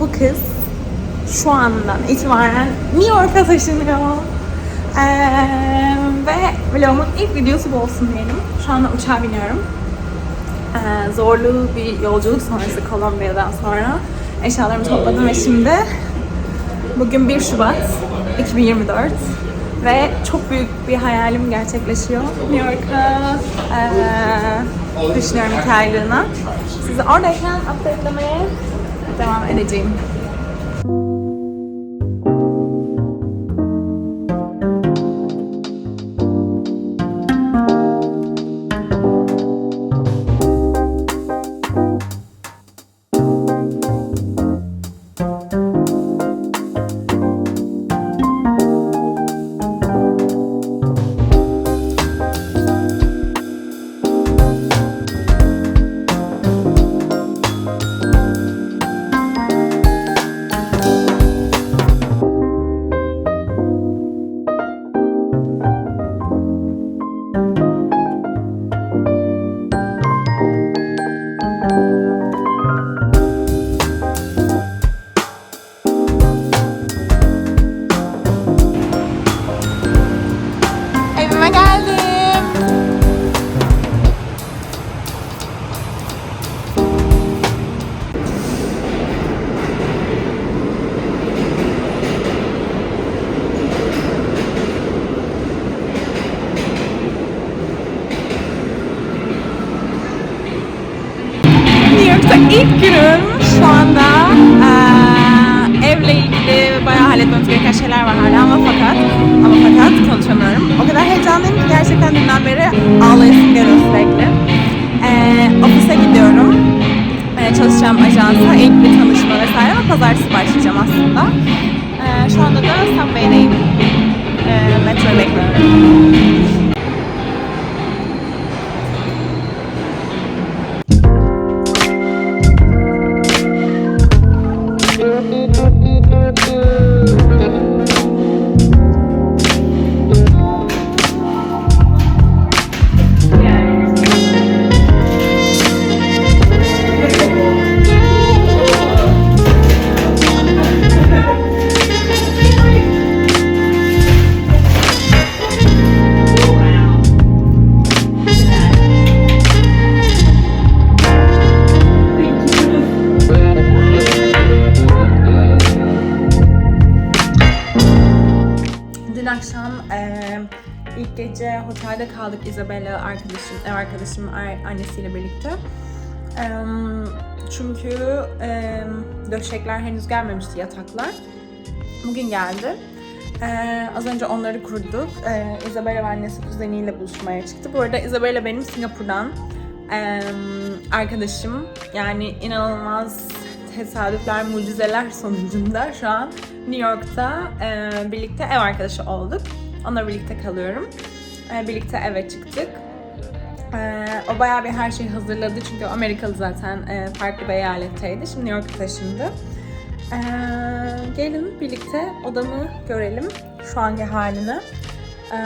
bu kız şu andan itibaren New York'a taşınıyor. Ee, ve vlogumun ilk videosu bu olsun diyelim. Şu anda uçağa biniyorum. Ee, zorlu bir yolculuk sonrası Kolombiya'dan sonra eşyalarımı topladım ve şimdi bugün 1 Şubat 2024 ve çok büyük bir hayalim gerçekleşiyor. New York'a ee, düşünüyorum iki aylığına. Sizi oradayken update'lamaya devam edeceğim. İlk günüm şu anda eee, evle ilgili bayağı halletmemiz gereken şeyler var hala ama fakat ama fakat konuşamıyorum. O kadar heyecanlıyım ki gerçekten dünden beri ağlayasım geliyor sürekli. Eee, ofise gidiyorum. Eee, çalışacağım ajansa ilk bir tanışma vesaire ama pazartesi başlayacağım aslında. Eee, şu anda da Subway'deyim. Eee metroyu bekliyorum. Akşam eee, ilk gece otelde kaldık Isabella arkadaşım, ev arkadaşım annesiyle birlikte. Eee, çünkü eee, döşekler henüz gelmemişti yataklar. Bugün geldi. Eee, az önce onları kurduk. Eee Isabella ve annesi kuzeniyle buluşmaya çıktı. Bu arada Isabella benim Singapur'dan eee, arkadaşım. Yani inanılmaz tesadüfler, mucizeler sonucunda şu an New York'ta eee, birlikte ev arkadaşı olduk. Onunla birlikte kalıyorum. Eee, birlikte eve çıktık. Ee, o bayağı bir her şeyi hazırladı çünkü Amerikalı zaten e, farklı bir eyaletteydi. Şimdi New York'a taşındı. Ee, gelin birlikte odamı görelim şu anki halini. Ee,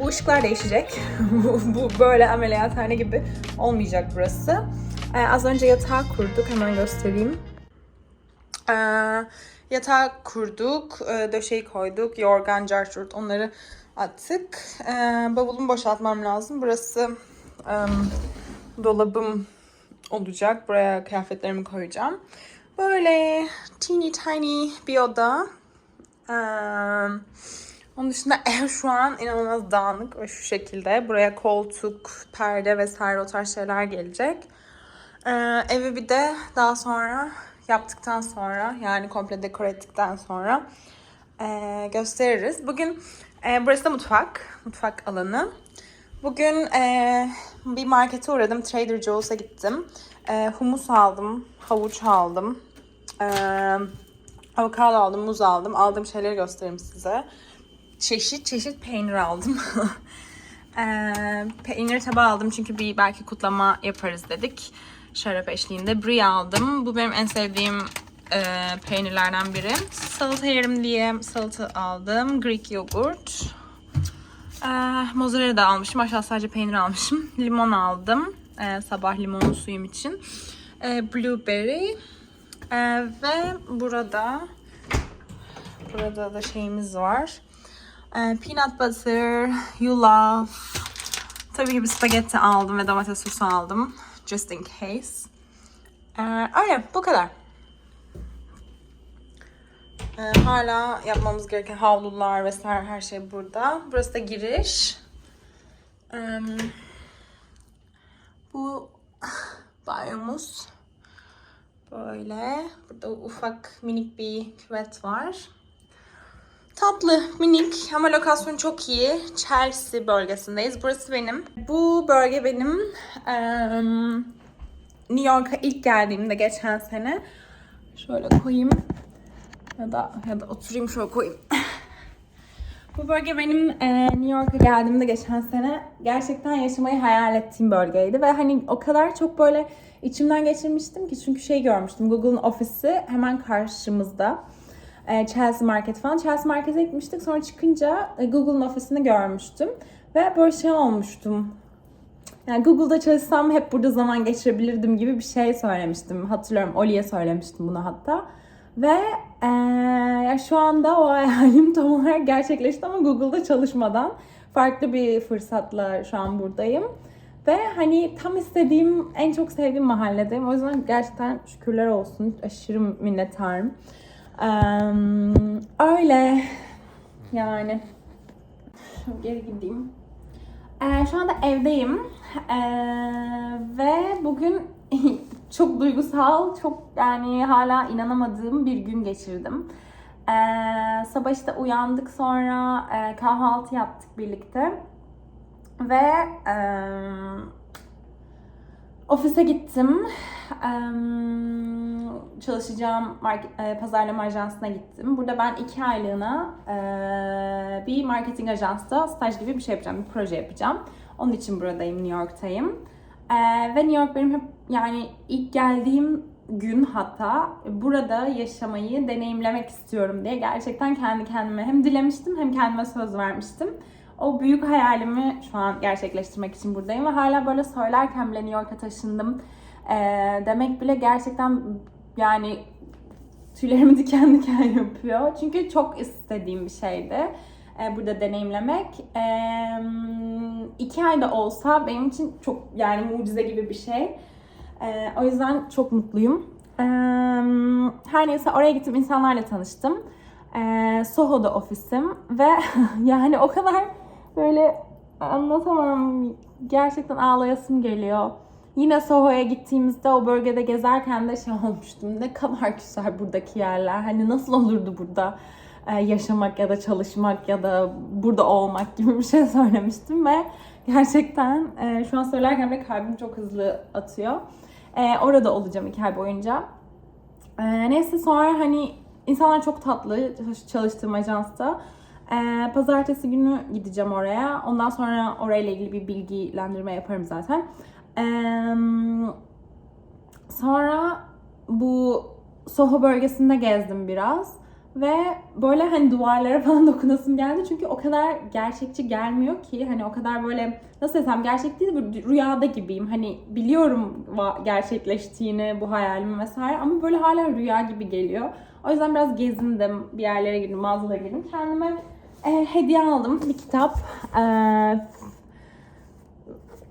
bu ışıklar değişecek. bu böyle ameliyathane gibi olmayacak burası. Ee, az önce yatağı kurduk hemen göstereyim. Ee, yatağı kurduk, e, döşeyi koyduk, yorgan, carçurt onları attık. Ee, bavulumu boşaltmam lazım. Burası em, dolabım olacak. Buraya kıyafetlerimi koyacağım. Böyle teeny tiny bir oda. Ee, onun dışında ev şu an inanılmaz dağınık ve şu şekilde. Buraya koltuk, perde vesaire o tarz şeyler gelecek. Ee, evi bir de daha sonra yaptıktan sonra yani komple dekor ettikten sonra ee, gösteririz. Bugün ee, burası da mutfak. Mutfak alanı. Bugün ee, bir markete uğradım. Trader Joe's'a gittim. Ee, humus aldım. Havuç aldım. Ee, avokado aldım. Muz aldım. Aldığım şeyleri göstereyim size. Çeşit çeşit peynir aldım. Ee, peynir tabağı aldım çünkü bir belki kutlama yaparız dedik. Şarap eşliğinde. Brie aldım. Bu benim en sevdiğim e, peynirlerden biri. Salata yerim diye salata aldım. Greek yogurt. Ee, mozzarella da almışım. Aşağı sadece peynir almışım. Limon aldım. Ee, sabah limonlu suyum için. Ee, blueberry. Ee, ve burada burada da şeyimiz var. Ee, peanut butter, yulaf. Tabii ki bir spagetti aldım ve domates sosu aldım. Just in case. Ee, öyle bu kadar. Ee, hala yapmamız gereken havlular vesaire her şey burada. Burası da giriş. Ee, bu banyomuz. Böyle. Burada ufak minik bir küvet var. Tatlı, minik ama lokasyon çok iyi. Chelsea bölgesindeyiz. Burası benim. Bu bölge benim. Eee, New York'a ilk geldiğimde geçen sene. Şöyle koyayım. Ya da ya da oturayım şöyle koyayım. Bu bölge benim e, New York'a geldiğimde geçen sene gerçekten yaşamayı hayal ettiğim bölgeydi ve hani o kadar çok böyle içimden geçirmiştim ki çünkü şey görmüştüm Google'ın ofisi hemen karşımızda. E, Chelsea Market falan. Chelsea Market'e gitmiştik. Sonra çıkınca e, Google'ın ofisini görmüştüm. Ve böyle şey olmuştum. Yani Google'da çalışsam hep burada zaman geçirebilirdim gibi bir şey söylemiştim. Hatırlıyorum Oli'ye söylemiştim bunu hatta. Ve ya şu anda o hayalim tam olarak gerçekleşti ama Google'da çalışmadan farklı bir fırsatla şu an buradayım. Ve hani tam istediğim, en çok sevdiğim mahalledeyim. O yüzden gerçekten şükürler olsun. Aşırı minnettarım. Öyle yani. Geri gideyim. Ee, şu anda evdeyim Ee, ve bugün çok duygusal, çok yani hala inanamadığım bir gün geçirdim. Ee, sabah işte uyandık sonra e, kahvaltı yaptık birlikte ve e, ofise gittim. Çalışacağım e, pazarlama ajansına gittim. Burada ben iki aylığına e, bir marketing ajansta staj gibi bir şey yapacağım, bir proje yapacağım. Onun için buradayım, New York'tayım. Ee, ve New York benim hep yani ilk geldiğim gün hatta burada yaşamayı deneyimlemek istiyorum diye gerçekten kendi kendime hem dilemiştim hem kendime söz vermiştim. O büyük hayalimi şu an gerçekleştirmek için buradayım ve hala böyle söylerken bile New York'a taşındım ee, demek bile gerçekten yani tüylerimi diken diken yapıyor. Çünkü çok istediğim bir şeydi e, burada deneyimlemek. E, iki ayda olsa benim için çok yani mucize gibi bir şey. E, o yüzden çok mutluyum. E, her neyse oraya gittim, insanlarla tanıştım. E, Soho'da ofisim ve yani o kadar böyle anlatamam. Gerçekten ağlayasım geliyor. Yine Soho'ya gittiğimizde o bölgede gezerken de şey olmuştum. Ne kadar güzel buradaki yerler. Hani nasıl olurdu burada e, yaşamak ya da çalışmak ya da burada olmak gibi bir şey söylemiştim ve gerçekten e, şu an söylerken de kalbim çok hızlı atıyor. E, orada olacağım iki ay boyunca. Neyse sonra hani insanlar çok tatlı çalıştığım ajansta. Pazartesi günü gideceğim oraya. Ondan sonra orayla ilgili bir bilgilendirme yaparım zaten. Sonra bu Soho bölgesinde gezdim biraz. Ve böyle hani duvarlara falan dokunasım geldi. Çünkü o kadar gerçekçi gelmiyor ki. Hani o kadar böyle nasıl desem gerçek değil de rüyada gibiyim. Hani biliyorum gerçekleştiğini bu hayalimin vesaire ama böyle hala rüya gibi geliyor. O yüzden biraz gezindim, bir yerlere girdim, mağazalara girdim. Kendime e, hediye aldım bir kitap. E,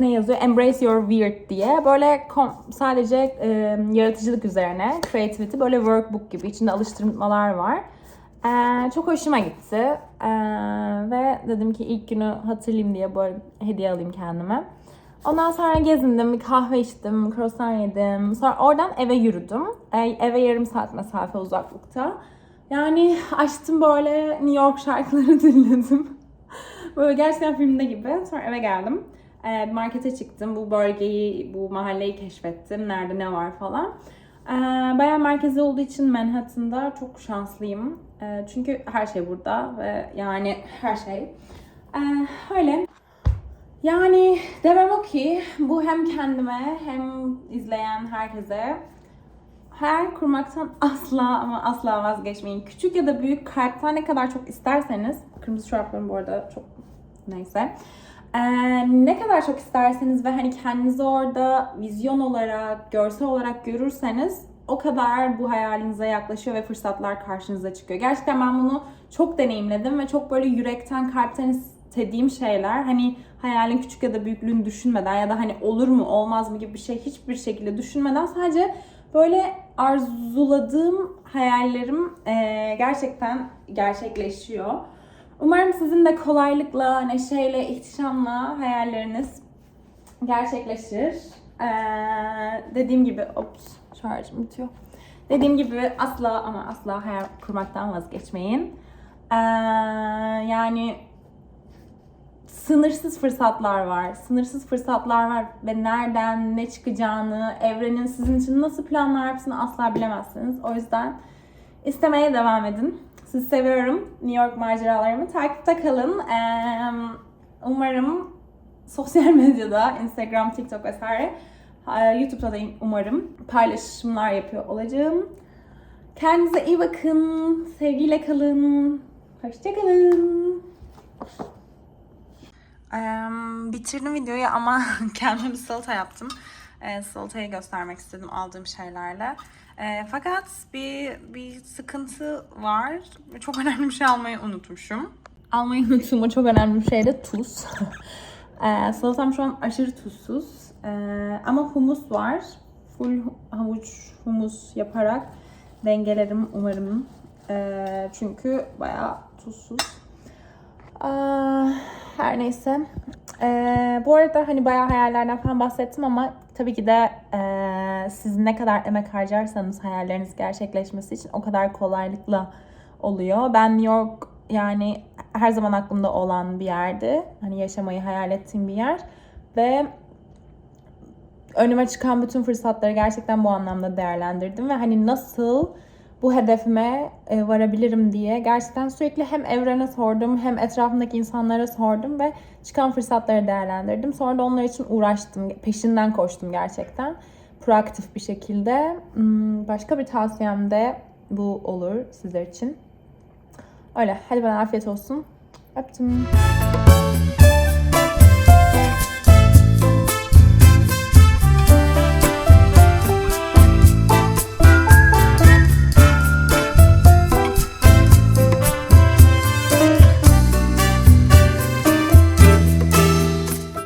ne yazıyor? Embrace Your Weird diye. Böyle sadece e, yaratıcılık üzerine, creativity, böyle workbook gibi. içinde alıştırmalar var. E, çok hoşuma gitti. E, ve dedim ki ilk günü hatırlayayım diye böyle hediye alayım kendime. Ondan sonra gezindim, bir kahve içtim, croissant yedim. Sonra oradan eve yürüdüm. E, eve yarım saat mesafe uzaklıkta. Yani açtım böyle New York şarkıları dinledim. böyle gerçekten filmde gibi. Sonra eve geldim. E, markete çıktım. Bu bölgeyi, bu mahalleyi keşfettim. Nerede ne var falan. E, bayağı merkezi olduğu için Manhattan'da çok şanslıyım. E, çünkü her şey burada ve yani her şey. öyle. Yani demem o ki bu hem kendime hem izleyen herkese hayal kurmaktan asla ama asla vazgeçmeyin. Küçük ya da büyük kalpten ne kadar çok isterseniz, kırmızı çoraplarım bu arada çok neyse. Ee, ne kadar çok isterseniz ve hani kendinizi orada vizyon olarak, görsel olarak görürseniz o kadar bu hayalinize yaklaşıyor ve fırsatlar karşınıza çıkıyor. Gerçekten ben bunu çok deneyimledim ve çok böyle yürekten, kalpten istediğim şeyler. Hani hayalin küçük ya da büyüklüğünü düşünmeden ya da hani olur mu olmaz mı gibi bir şey hiçbir şekilde düşünmeden sadece böyle arzuladığım hayallerim eee, gerçekten gerçekleşiyor. Umarım sizin de kolaylıkla, neşeyle, ihtişamla hayalleriniz gerçekleşir. Ee, dediğim gibi, ops şarjım bitiyor. Dediğim gibi asla ama asla hayal kurmaktan vazgeçmeyin. Ee, yani sınırsız fırsatlar var. Sınırsız fırsatlar var ve nereden ne çıkacağını, evrenin sizin için nasıl planlar yaptığını asla bilemezsiniz. O yüzden istemeye devam edin. Sizi seviyorum. New York maceralarımı takipte kalın. Umarım sosyal medyada, Instagram, TikTok vesaire, YouTube'da da umarım paylaşımlar yapıyor olacağım. Kendinize iyi bakın. Sevgiyle kalın. Hoşçakalın. Bitirdim videoyu ama kendime bir salata yaptım. E, salatayı göstermek istedim aldığım şeylerle. E, fakat bir bir sıkıntı var. Çok önemli bir şey almayı unutmuşum. Almayı unuttuğum çok önemli bir şey de tuz. e, salatam şu an aşırı tuzsuz. E, ama humus var. Full havuç humus yaparak dengelerim umarım. E, çünkü bayağı tuzsuz. Aa, her neyse. Ee, bu arada hani bayağı hayallerden falan bahsettim ama tabii ki de ee, siz ne kadar emek harcarsanız hayalleriniz gerçekleşmesi için o kadar kolaylıkla oluyor. Ben New York yani her zaman aklımda olan bir yerdi. Hani yaşamayı hayal ettiğim bir yer ve önüme çıkan bütün fırsatları gerçekten bu anlamda değerlendirdim ve hani nasıl bu hedefime e, varabilirim diye gerçekten sürekli hem evrene sordum hem etrafımdaki insanlara sordum ve çıkan fırsatları değerlendirdim. Sonra da onlar için uğraştım, peşinden koştum gerçekten. Proaktif bir şekilde. Hmm, Başka bir tavsiyem de bu olur sizler için. Öyle. Hadi bana afiyet olsun. Öptüm.